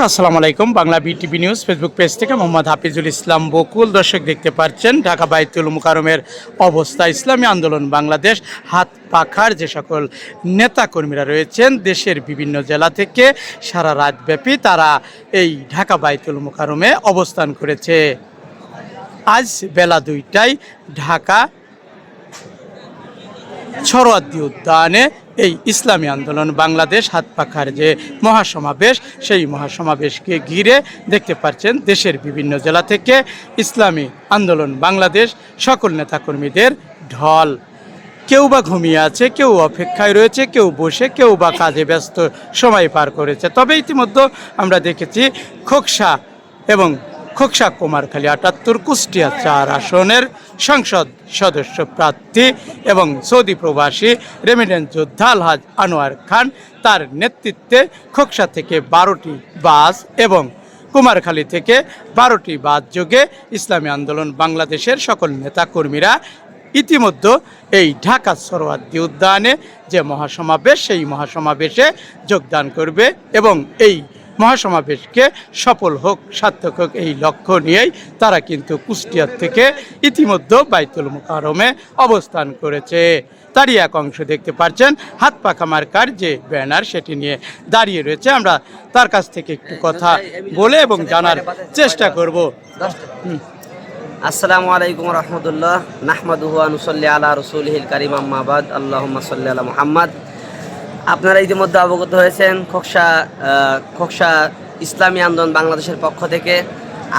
আসসালামু আলাইকুম। Bangla BTV news Facebook page থেকে মোহাম্মদ হাফিজুল ইসলাম বকুল দর্শক দেখতে পাচ্ছেন ঢাকা বাইতুল মুকারমের অবস্থা, ইসলামী আন্দোলন, বাংলাদেশ হাত পাখার যে সকল নেতাকর্মীরা রয়েছেন দেশের বিভিন্ন জেলা থেকে সারা রাতব্যাপী তারা এই ঢাকা বাইতুল মুকারমে অবস্থান করেছে। আজ বেলা দুইটায় ঢাকা সরোয়ার্দী উদ্যানে এই ইসলামী আন্দোলন, বাংলাদেশ হাত পাখার যে মহাসমাবেশ, সেই মহাসমাবেশকে ঘিরে দেখতে পাচ্ছেন দেশের বিভিন্ন জেলা থেকে ইসলামী আন্দোলন, বাংলাদেশ সকল নেতাকর্মীদের ঢল। কেউ বা ঘুমিয়ে আছে, কেউ অপেক্ষায় রয়েছে, কেউ বসে, কেউ বা কাজে ব্যস্ত, সময় পার করেছে। তবে ইতিমধ্যে আমরা দেখেছি খোকসা এবং খোকসা কুমারখালী আটাত্তর কুষ্টিয়া চার আসনের সংসদ সদস্য প্রার্থী এবং সৌদি প্রবাসী রেমিডেন্স যোদ্ধা আলহাজ আনোয়ার খান তার নেতৃত্বে খোকসা থেকে বারোটি বাস এবং কুমারখালী থেকে বারোটি বাস যোগে ইসলামী আন্দোলন বাংলাদেশের সকল নেতাকর্মীরা ইতিমধ্যে এই ঢাকা সরোয়ার্দী উদ্যানে যে মহাসমাবেশ, সেই মহাসমাবেশে যোগদান করবে এবং এই মহাসমাবেশকে সফল হোক, সার্থক হোক এই লক্ষ্য নিয়েই তারা কিন্তু কুষ্টিয়ার থেকে ইতিমধ্যে বাইতুল মুকারমে অবস্থান করেছে। তারই এক অংশ দেখতে পাচ্ছেন, হাত পাখা মার্কার যে ব্যানার সেটি নিয়ে দাঁড়িয়ে রয়েছে। আমরা তার কাছ থেকে একটু কথা বলে এবং জানার চেষ্টা করব। আসসালামু আলাইকুম রহমতুল্লাহ, নাহমাদুহু আনুসল্লি রসুল রসুলহিল কারিম আম্মাবাদ আল্লাহুম্মা সাল্লি আলা মুহাম্মদ। আপনারা ইতিমধ্যে অবগত হয়েছেন খোকসা খোকসা ইসলামী আন্দোলন বাংলাদেশের পক্ষ থেকে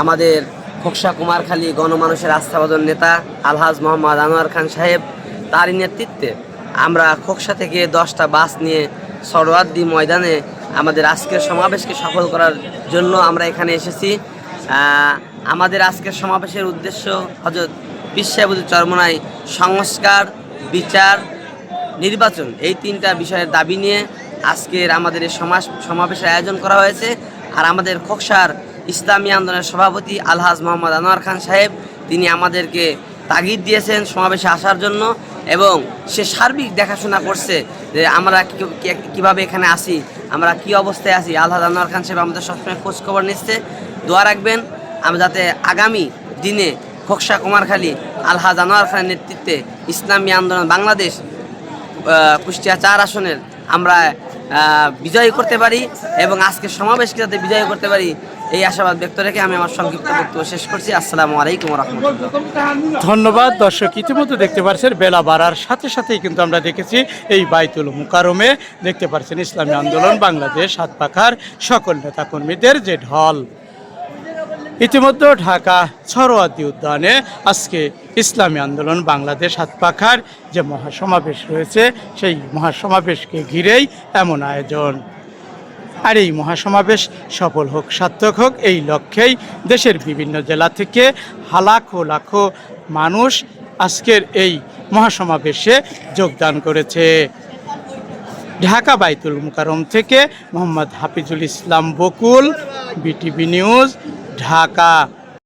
আমাদের খোকসা কুমারখালী গণমানুষের আস্থাভাজন নেতা আলহাজ মোহাম্মদ আনোয়ার খান সাহেব, তারই নেতৃত্বে আমরা খোকসা থেকে দশটা বাস নিয়ে সরোয়ার্দি ময়দানে আমাদের আজকের সমাবেশকে সফল করার জন্য আমরা এখানে এসেছি। আমাদের আজকের সমাবেশের উদ্দেশ্য হজরত বিশ্বাবুদ্দিন চরমনাই সংস্কার, বিচার নির্বাচন। এই তিনটা বিষয়ের দাবি নিয়ে আজকের আমাদের এই সমাজ সমাবেশের আয়োজন করা হয়েছে। আর আমাদের খোকসার ইসলামী আন্দোলনের সভাপতি আলহাজ মোহাম্মদ আনোয়ার খান সাহেব, তিনি আমাদেরকে তাগিদ দিয়েছেন সমাবেশে আসার জন্য এবং সে সার্বিক দেখাশোনা করছে যে আমরা কীভাবে এখানে আসি আমরা কি অবস্থায় আছি। আলহাজ আনোয়ার খান সাহেব আমাদের সবসময় খোঁজ খবর নিচ্ছে। দোয়া রাখবেন, আমরা যাতে আগামী দিনে খোকসা কুমারখালী আলহাজ আনোয়ার খানের নেতৃত্বে ইসলামী আন্দোলন বাংলাদেশ কুষ্টিয়া চার আসনের আমরা বিজয়ী করতে পারি এবং আজকে সমাবেশকে যাতে বিজয়ী করতে পারি, এই আশাবাদ ব্যক্ত রেখে আমি আমার সংক্ষিপ্ত বক্তব্য শেষ করছি। আসসালামু আলাইকুম ধন্যবাদ। দর্শক, ইতিমধ্যে দেখতে পাচ্ছেন বেলা বাড়ার সাথে সাথেই কিন্তু আমরা দেখেছি এই বাইতুল মুকারমে দেখতে পাচ্ছেন ইসলামী আন্দোলন, বাংলাদেশ হাত পাখার সকল নেতাকর্মীদের যে ঢল। ইতিমধ্যে ঢাকা সরোয়ার্দী উদ্যানে আজকে ইসলামী আন্দোলন বাংলাদেশ হাত পাখার যে মহাসমাবেশ রয়েছে, সেই মহাসমাবেশকে ঘিরেই এমন আয়োজন। আর এই মহাসমাবেশ সফল হোক, সার্থক হোক, এই লক্ষ্যেই দেশের বিভিন্ন জেলা থেকে লাখো লাখো মানুষ আজকের এই মহাসমাবেশে যোগদান করেছে। ঢাকা বাইতুল মুকারম থেকে মোহাম্মদ হাফিজুল ইসলাম বকুল, বিটিভি নিউজ, ঢাকা।